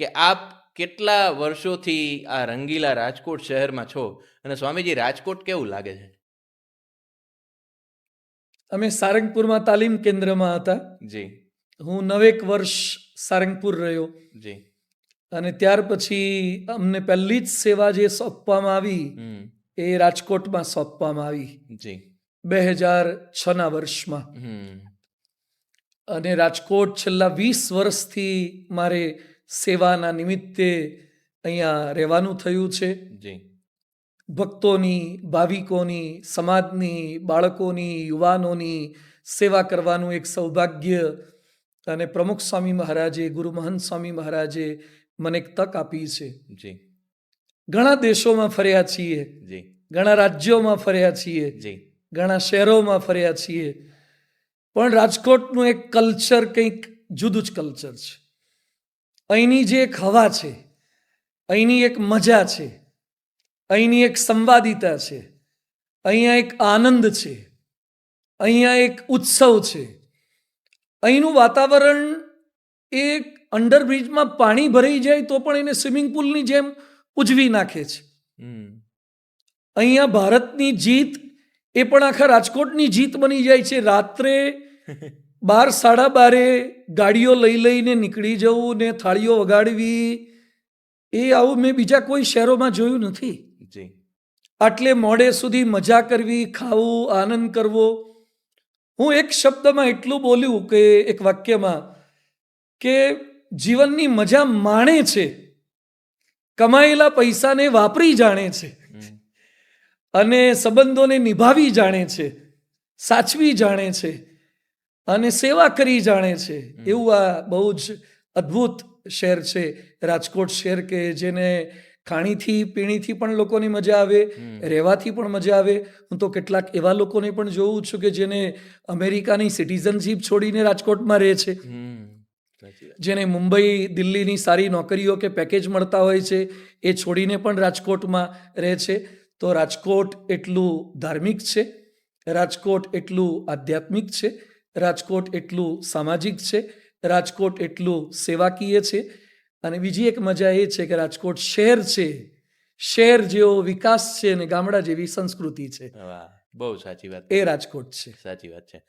કે આપ કેટલા વર્ષોથી આ રંગીલા રાજકોટ શહેરમાં છો? અને સ્વામીજી રાજકોટ કેવું લાગે છે? અમે સારંગપુરમાં તાલીમ કેન્દ્રમાં હતા. જી. હું નવેક વર્ષ સારંગપુર રહ્યો. જી. અને ત્યાર પછી અમને પહેલી જ સેવા જે સોંપવામાં આવી એ રાજકોટમાં સોંપવામાં આવી. જી. બે હજાર છના વર્ષમાં. અને રાજકોટ છેલ્લા વીસ વર્ષથી મારે સેવાના નિમિત્તે અહીંયા રહેવાનું થયું છે. જી. ભક્તોની ભાવિકોની સમાજની બાળકોની યુવાનોની સેવા કરવાનું એક સૌભાગ્ય અને પ્રમુખ સ્વામી મહારાજે ગુરુ મહંત સ્વામી મહારાજે મને એક તક આપી છે. જી. ઘણા દેશોમાં ફર્યા છીએ. જી. ઘણા રાજ્યોમાં ફર્યા છીએ. જી. ઘણા શહેરોમાં ફર્યા છીએ. પણ રાજકોટનું એક કલ્ચર કંઈક જુદું જ કલ્ચર છે. અહીંની જે એક હવા છે અહીંની એક મજા છે અહીંની એક સંવાદિતા છે અહીંયા એક આનંદ છે અહીંયા એક ઉત્સવ છે. અહીંનું વાતાવરણ એ અંડરબ્રિજમાં પાણી ભરાઈ જાય તો પણ એને સ્વિમિંગ પુલની જેમ ઉજવી નાખે છે. અહીંયા ભારતની જીત એ પણ આખા રાજકોટની જીત બની જાય છે. રાત્રે બાર સાડા બારે ગાડીઓ લઈ લઈને નીકળી જવું ને થાળીઓ વગાડવી એ આવું મેં બીજા કોઈ શહેરોમાં જોયું નથી. જી. આટલે મોડે સુધી મજા કરવી ખાવું આનંદ કરવો. હું એક શબ્દમાં એટલું બોલ્યું કે એક વાક્યમાં કે જીવનની મજા માણે છે કમાયેલા પૈસાને વાપરી જાણે છે અને સંબંધોને નિભાવી જાણે છે સાચવી જાણે છે અને સેવા કરી જાણે છે. એવું આ બહુ જ અદ્ભુત શહેર છે. રાજકોટ શહેર કે જેને ખાણીથી પીણીથી પણ લોકોની મજા આવે. રહેવાથી પણ મજા આવે. હું તો કેટલાક એવા લોકોને પણ જોઉં છું કે જેને અમેરિકાની સિટીઝનશીપ છોડીને રાજકોટમાં રહે છે. જેને મુંબઈ દિલ્હીની સારી નોકરીઓ કે પેકેજ મળતા હોય છે એ છોડીને પણ રાજકોટમાં રહે છે. તો રાજકોટ એટલું ધાર્મિક છે. રાજકોટ એટલું આધ્યાત્મિક છે. રાજકોટ એટલું સામાજિક છે રાજકોટ એટલું સેવાકીય છે. અને બીજી એક મજા એ છે કે રાજકોટ શહેર છે. શહેર જેવો વિકાસ છે અને ગામડા જેવી સંસ્કૃતિ છે. બહુ સાચી વાત એ રાજકોટ છે. સાચી વાત છે.